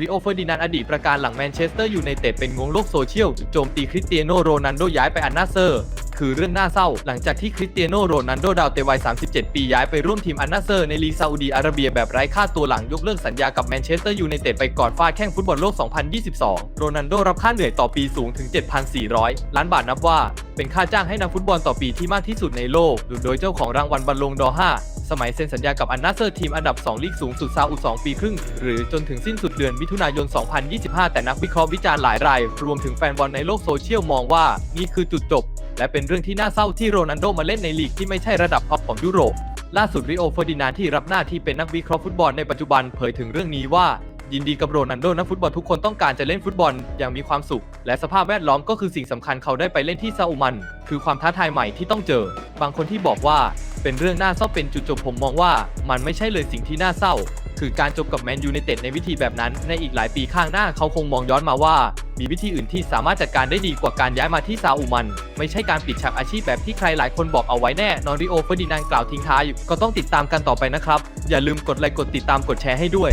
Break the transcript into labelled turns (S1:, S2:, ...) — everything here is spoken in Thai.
S1: ริโอเฟอร์ดินานด์อดีตประการหลังแมนเชสเตอร์ยูไนเต็ดเป็นงงโลกโซเชียล โจมตีคริสเตียโนโรนัลโดย้ายไปอันนาเซอร์ คือเรื่องน่าเศร้า หลังจากที่คริสเตียโนโรนัลโดดาวเตวัย 37 ปีย้ายไปร่วมทีมอันนาเซอร์ในลีกซาอุดีอาระเบียแบบไร้ค่าตัวหลังยกเลิกสัญญากับแมนเชสเตอร์ยูไนเต็ดไปก่อนฟาดแข่งฟุตบอลโลก 2022 โรนัลโดรับค่าเหนื่อยต่อปีสูงถึง 7,400 ล้านบาทนับว่า เป็นค่าจ้างให้นักฟุตบอลต่อปีที่มากที่สุดในโลก โดยเจ้าของรางวัลบัลลงดอร์5 สมัยเซ็นสัญญากับอันนาเซอร์ทีมอันดับ 2 ลีกสูงสุดซาอุด2ปีครึ่ง หรือจนถึงสิ้นสุดเดือนมิถุนายน 2025 แต่นักวิเคราะห์วิจารณ์หลายราย รวมถึงแฟนบอลในโลกโซเชียลมองว่านี่คือจุดจบ และเป็นเรื่องที่น่าเศร้าที่โรนัลโดมาเล่นในลีกที่ไม่ใช่ระดับท็อปของยุโรป ล่าสุดริโอเฟอร์ดินานที่รับหน้าที่เป็นนักวิเคราะห์ฟุตบอลในปัจจุบันเผยถึงเรื่องนี้ว่ายินดีกับโรนัลโดนักฟุตบอลทุกคนต้องการจะเล่นฟุตบอลอย่างมีความสุข และสภาพแวดล้อมก็คือสิ่งสำคัญเขาได้ไปเล่นที่ซาอุมัน คือความท้าทายใหม่ที่ต้องเจอ บางคนที่บอกว่า เป็นเรื่องน่าเศร้าเป็นจุดจบผมมองว่า มันไม่ใช่เลยสิ่งที่น่าเศร้า คือการจบกับแมนยูในเต็ดในวิธีแบบนั้น ในอีกหลายปีข้างหน้าเขาคงมองย้อนมาว่า มีวิธีอื่นที่สามารถจัดการได้ดีกว่าการย้ายมาที่ซาอุมัน ไม่ใช่การปิดฉากอาชีพแบบที่ใครหลายคนบอกเอาไว้แน่นอนริโอเฟอร์ดินานกล่าวทิ้งท้ายก็ต้องติดตามกันต่อไปนะครับอย่าลืมกดไลค์กดติดตามกดแชร์ให้ด้วย